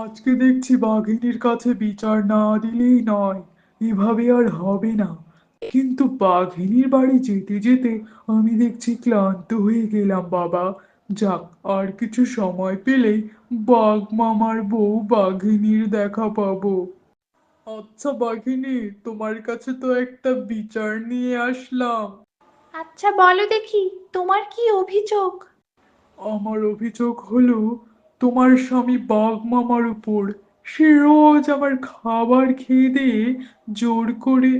আজকে দেখছি বাঘিনীর কাছে বিচার না দিলেই নয়। এভাবে আর হবে না। কিন্তু বাঘিনীর বাড়ি যেতে যেতে আমি দেখছি ক্লান্ত হয়ে গেলাম বাবা। যাক আর কিছু সময় পেলেই বাঘ মামার বউ বাঘিনীর দেখা পাবো। আচ্ছা বাঘিনী তোমার কাছে তো একটা বিচার নিয়ে আসলাম। আচ্ছা বলো দেখি তোমার কি অভিযোগ? আমার অভিযোগ হলো তোমার স্বামী বাঘ মামার উপর সে রোজ আমার খাবার খেয়ে দিয়ে জোর করে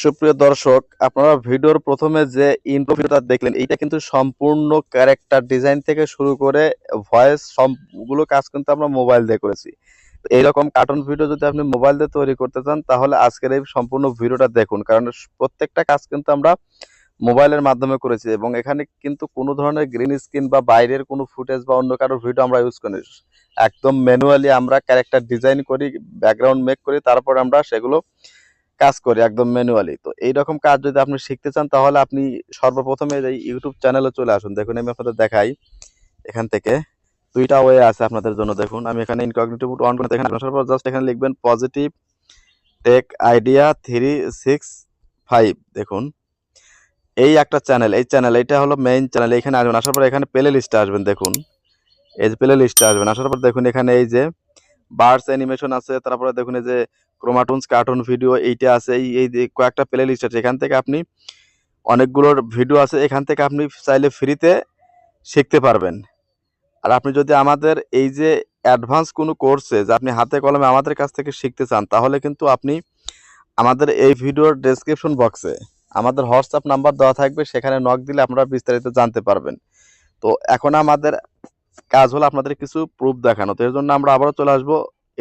সুপ্রিয় দর্শক, আপনারা ভিডিওর প্রথমে যে ইন্ট্রো ভিডিওটা দেখলেন এটা কিন্তু সম্পূর্ণ ক্যারেক্টার ডিজাইন থেকে শুরু করে ভয়েস সবগুলো কাজ কিন্তু আমরা মোবাইল দিয়ে করেছি। এইরকম কার্টুন ভিডিও যদি আপনি মোবাইল দিয়ে তৈরি করতে চান, তাহলে আজকের এই সম্পূর্ণ ভিডিওটা দেখুন, কারণ প্রত্যেকটা কাজ কিন্তু আমরা মোবাইলের মাধ্যমে করেছি এবং এখানে কিন্তু কোনো ধরনের গ্রিন স্ক্রিন বা বাইরের কোনো ফুটেজ বা অন্য কারোর ভিডিও আমরা ইউজ করি একদম ম্যানুয়ালি আমরা ক্যারেক্টার ডিজাইন করি ব্যাকগ্রাউন্ড মেক করি, তারপর আমরা সেগুলো কাজ করি একদম ম্যানুয়ালি তো এইরকম কাজ যদি আপনি শিখতে চান, তাহলে আপনি সর্বপ্রথমে এই ইউটিউব চ্যানেলে চলে আসুন। দেখুন, আমি আপনাদের দেখাই। এখান থেকে দুইটা ওয়ে আছে আপনাদের জন্য। দেখুন, আমি এখানে ইনকগনিটিভ অন করে এখানে আসার পর জাস্ট এখানে লিখবেন positive tech idea three six five দেখুন এই একটা চ্যানেল এই চ্যানেল এটা হলো মেইন চ্যানেল এখানে আসবেন, আসার পর এখানে প্লে লিস্টে আসবেন, দেখুন। এই যে প্লে লিস্টে আসবেন, আসার পর দেখুন এখানে এই যে বার্ডস অ্যানিমেশন আছে, তারপরে দেখুন এই যে ক্রোমাটুনস কার্টুন ভিডিও এইটা আছে, এই এই কয়েকটা প্লে লিস্ট আছে, এখান থেকে আপনি অনেকগুলোর ভিডিও আছে, এখান থেকে আপনি চাইলে ফ্রিতে শিখতে পারবেন। আর আপনি যদি আমাদের এই যে অ্যাডভান্স কোনো কোর্সে যে আপনি হাতে কলমে আমাদের কাছ থেকে শিখতে চান, তাহলে কিন্তু আপনি আমাদের এই ভিডিওর ডেসক্রিপশন বক্সে আমাদের হোয়াটসঅ্যাপ নাম্বার দেওয়া থাকবে, সেখানে নক দিলে আপনারা বিস্তারিত জানতে পারবেন। তো এখন আমাদের কাজ হলো আপনাদের কিছু প্রুফ দেখানো। তো এর জন্য আমরা আবারও চলে আসব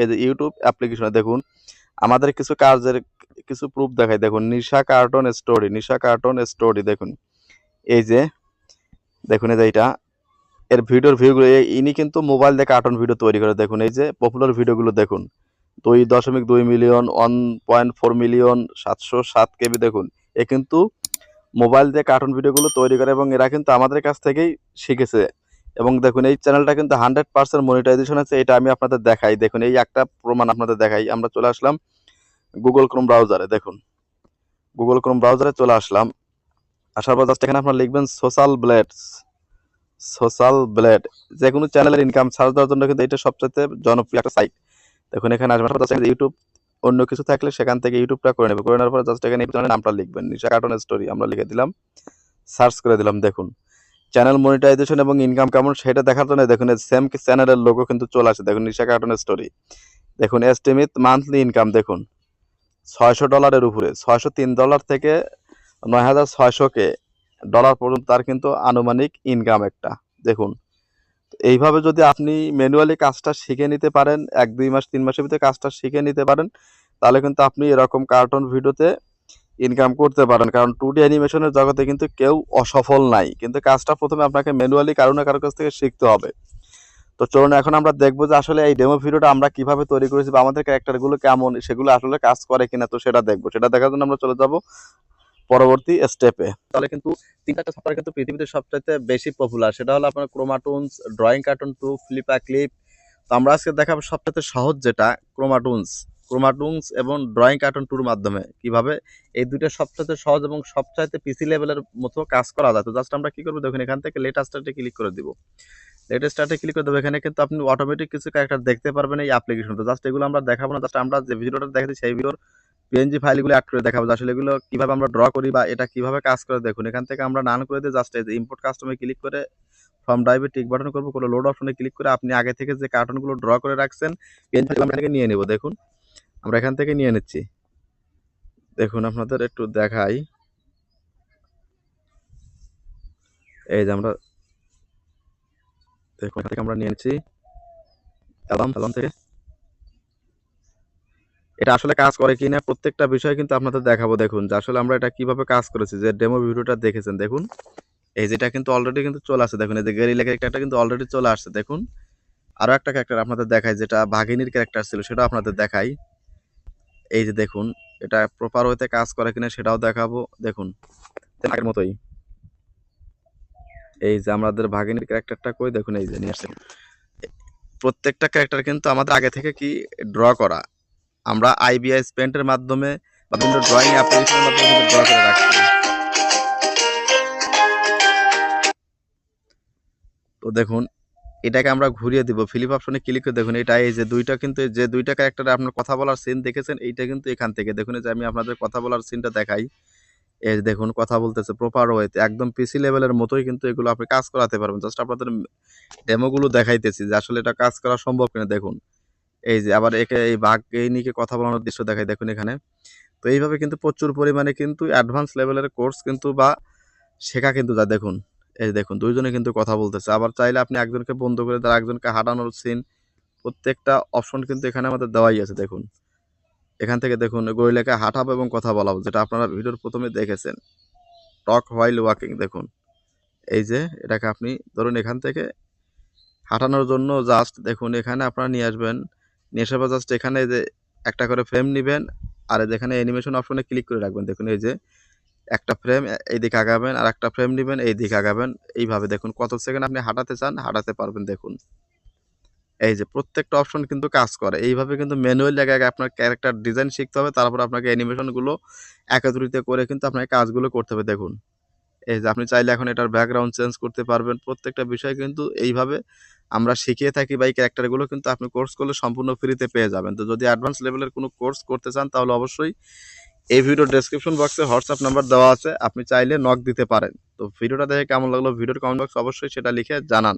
এই যে ইউটিউব অ্যাপ্লিকেশনে দেখুন, আমাদের কিছু কাজের কিছু প্রুফ দেখাই। দেখুন, Nisha cartoon story Nisha cartoon story দেখুন। এই যে, দেখুন এই যে এইটা। এর ভিডিওর ভিউগুলো ইনি কিন্তু মোবাইল দিয়ে কার্টুন ভিডিও তৈরি করে। দেখুন, এই যে পপুলার ভিডিওগুলো দেখুন। দুই দশমিক দুই million one point four million সাতশো সাত কেবি, দেখুন। এ কিন্তু মোবাইল দিয়ে কার্টুন ভিডিওগুলো তৈরি করে এবং এরা কিন্তু আমাদের কাছ থেকেই শিখেছে। এবং দেখুন, এই চ্যানেলটা কিন্তু হান্ড্রেড পার্সেন্ট মনিটাইজেশন আছে, এটা আমি আপনাদের দেখাই। দেখুন, এই একটা প্রমাণ আপনাদের দেখাই। আমরা চলে আসলাম গুগল ক্রোম ব্রাউজারে দেখুন গুগল ক্রোম ব্রাউজারে চলে আসলাম। আসার পর জাস্ট এখানে আপনারা লিখবেন সোশ্যাল ব্লেডস সোশ্যাল ব্লেড যে কোনো চ্যানেলের ইনকাম সার্চ দেওয়ার জন্য কিন্তু এটা সবচেয়ে জনপ্রিয় একটা সাইট দেখুন, এখানে আসবেন। ইউটিউব অন্য কিছু থাকলে সেখান থেকে ইউটিউবটা করে নেবে। করে নেওয়ার পর জাস্ট এখানে চ্যানেলের নামটা লিখবেন। নিশা কার্টুন স্টোরি আমরা লিখে দিলাম। সার্চ করে দিলাম, দেখুন। চ্যানেল মনিটাইজেশন এবং ইনকাম কেমন সেটা দেখার জন্য দেখুন সেম চ্যানেলের লোগো কিন্তু চলে আসে। দেখুন, নিশা কার্টুন স্টোরি দেখুন এস্টিমেট মান্থলি ইনকাম দেখুন। ছয়শো ডলারের উপরে। ছয়শো তিন ডলার থেকে নয় হাজার ছয়শোকে ডলার পর্যন্ত তার কিন্তু আনুমানিক ইনকাম একটা। দেখুন এইভাবে যদি আপনি ম্যানুয়ালি কাজটা শিখে নিতে পারেন, এক, দুই মাস, তিন মাসের ভিতরে কাজটা শিখে নিতে পারেন, তাহলে কিন্তু আপনি এরকম কার্টুন ভিডিওতে ইনকাম করতে পারেন। কারণ টু ডি অ্যানিমেশনের জগতে কিন্তু কেউ অসফল নাই। কিন্তু কাজটা প্রথমে আপনাকে ম্যানুয়ালি কারও না কারও কাছ থেকে শিখতে হবে। তো চলুন, এখন আমরা দেখব যে আসলে এই ডেমো ভিডিওটা আমরা কীভাবে তৈরি করেছি বা আমাদের ক্যারেক্টারগুলো কেমন, সেগুলো আসলে কাজ করে কিনা, তো সেটা দেখব। সেটা দেখার জন্য আমরা চলে যাব পরবর্তী স্টেপে তাহলে কিন্তু তিনটা সফটওয়্যার কিন্তু পৃথিবীতে সবচাইতে বেশি পপুলার সেটা হলো আপনার Chromatoons drawing cartoon to FlipaClip তো আমরা আজকে দেখাবো সবচাইতে সহজ যেটা ক্রোমাটুনস ক্রোমাটুনস এবং ড্রয়িং কার্টুন টুর মাধ্যমে কীভাবে এই দুইটা সবচাইতে সহজ এবং সবচাইতে পিসি লেভেলের মতো কাজ করা যায়। তো জাস্ট আমরা কি করব, দেখুন এখান থেকে লেট স্টার্টে ক্লিক করে দিব। লেট স্টার্টে ক্লিক করে দেবো। এখানে কিন্তু আপনি অটোমেটিক কিছু ক্যারেক্টার দেখতে পারবেন এই অ্যাপ্লিকেশন তো জাস্ট এগুলো আমরা দেখাবো না জাস্ট আমরা যে ভিডিওটা দেখাচ্ছি সেই ভিডিওর পিএনজি ফাইলগুলো অ্যাড করে দেখাবো আসলে এগুলো কীভাবে আমরা ড্র করি বা এটা কীভাবে কাজ করে, দেখুন, এখান থেকে আমরা নান করে দিয়ে জাস্ট এই যে ইম্পোর্ট কাস্টমে ক্লিক করে ফর্ম ড্রাইভে টিক বাটন করব, কোনো লোড অপশনে ক্লিক করে আপনি আগে থেকে যে কার্টুনগুলো ড্র করে রাখছেন পিএনজি আমরা থেকে নিয়ে নেব, দেখুন, আমরা এখান থেকে নিয়ে নিচ্ছি। দেখুন, আপনাদের একটু দেখাই। এই যে আমরা, দেখুন, এখান থেকে আমরা নিয়ে নিচ্ছি, অ্যালবাম অ্যালবাম থেকে এটা আসলে কাজ করে কিনা প্রত্যেকটা বিষয় কিন্তু আপনাদের দেখাবো। দেখুন, যে আসলে আমরা এটা কীভাবে কাজ করেছি, যে ডেমো ভিডিওটা দেখেছেন, দেখুন। এই যেটা কিন্তু অলরেডি কিন্তু চলে আসছে, দেখুন, এই যে গেরিলা ক্যারেক্টারটা কিন্তু অলরেডি চলে আসছে, দেখুন। আরও একটা ক্যারেক্টার আপনাদের দেখাই, যেটা বাঘিনীর ক্যারেক্টার ছিল, সেটাও আপনাদের দেখাই। এই যে দেখুন, এটা প্রপার ওয়েতে কাজ করে কিনা সেটাও দেখাবো, দেখুন। আগের মতোই। এই যে আমাদের ভাগিনীর ক্যারেক্টারটা কই, দেখুন, এই যে নিয়ে আসছে। প্রত্যেকটা ক্যারেক্টার কিন্তু আমাদের আগে থেকে কি ড্র করা। আমরা আইবিআইএস পেন্টের মাধ্যমে বা বিভিন্ন ড্রয়িং অ্যাপ্লিকেশনের মাধ্যমে ড্র করে রাখছি। তো দেখুন, এটাকে আমরা ঘুরিয়ে দিব। ফিলিপ অপশনে ক্লিক করে দেখুন, এটা এই যে দুইটা কিন্তু, যে দুইটা ক্যারেক্টারে আপনার কথা বলার সিন দেখেছেন, এইটা কিন্তু এখান থেকে। দেখুন যে আমি আপনাদের কথা বলার সিনটা দেখাই। এই দেখুন, কথা বলতেছে প্রপার ওয়েতে একদম পিসি লেভেলের মতোই কিন্তু এগুলো আপনি কাজ করাতে পারবেন। জাস্ট আপনাদের ডেমোগুলো দেখাইতেছি যে আসলে এটা কাজ করা সম্ভব কিনা। দেখুন এই যে আবার একে এই বাঘ এই নিয়ে কথা বলানোর দৃশ্য দেখাই দেখুন এখানে। তো এইভাবে কিন্তু প্রচুর পরিমাণে কিন্তু অ্যাডভান্স লেভেলের কোর্স কিন্তু বা শেখা কিন্তু যা দেখুন। এই দেখুন, দুইজনে কিন্তু কথা বলতেছে। আবার চাইলে আপনি একজনকে বন্ধ করে তার একজনকে হাঁটানোর সিন প্রত্যেকটা অপশন কিন্তু এখানে আমাদের দেওয়াই আছে দেখুন। এখান থেকে দেখুন, গরিলাকে হাঁটাবো এবং কথা বলাবো, যেটা আপনারা ভিডিওর প্রথমে দেখেছেন। টক হোয়াইল ওয়াকিং দেখুন। এই যে এটাকে আপনি ধরুন এখান থেকে হাঁটানোর জন্য জাস্ট দেখুন, এখানে আপনারা নিয়ে আসবেন পর জাস্ট এখানে যে একটা করে ফ্রেম নেবেন, আর যেখানে অ্যানিমেশন অপশনে ক্লিক করে রাখবেন। দেখুন, এই যে একটা ফ্রেম এই দিকে আগাবেন, আর একটা ফ্রেম নেবেন, এই দিকে আগাবেন। এইভাবে দেখুন, কত সেকেন্ড আপনি হাঁটাতে চান, হাঁটাতে পারবেন, দেখুন। এই যে প্রত্যেকটা অপশন কিন্তু কাজ করে। এইভাবে কিন্তু ম্যানুয়াল জায়গায় আগে আপনার ক্যারেক্টার ডিজাইন শিখতে হবে, তারপর আপনাকে অ্যানিমেশনগুলো একত্রিত করে কিন্তু আপনাকে কাজগুলো করতে হবে, দেখুন। এই যে আপনি চাইলে এখন এটার ব্যাকগ্রাউন্ড চেঞ্জ করতে পারবেন। প্রত্যেকটা বিষয় কিন্তু এইভাবে আমরা শিখিয়ে থাকি বা এই ক্যারেক্টারগুলো কিন্তু আপনি কোর্স করলে সম্পূর্ণ ফ্রিতে পেয়ে যাবেন। তো যদি অ্যাডভান্স লেভেলের কোনো কোর্স করতে চান, তাহলে অবশ্যই এই ভিডিও ডেসক্রিপশন বক্সে হোয়াটসঅ্যাপ নাম্বার দেওয়া আছে। আপনি চাইলে নক দিতে পারেন। তো ভিডিওটা দেখে কেমন লাগল ভিডিওর কমেন্ট বক্স অবশ্যই সেটা লিখে জানান।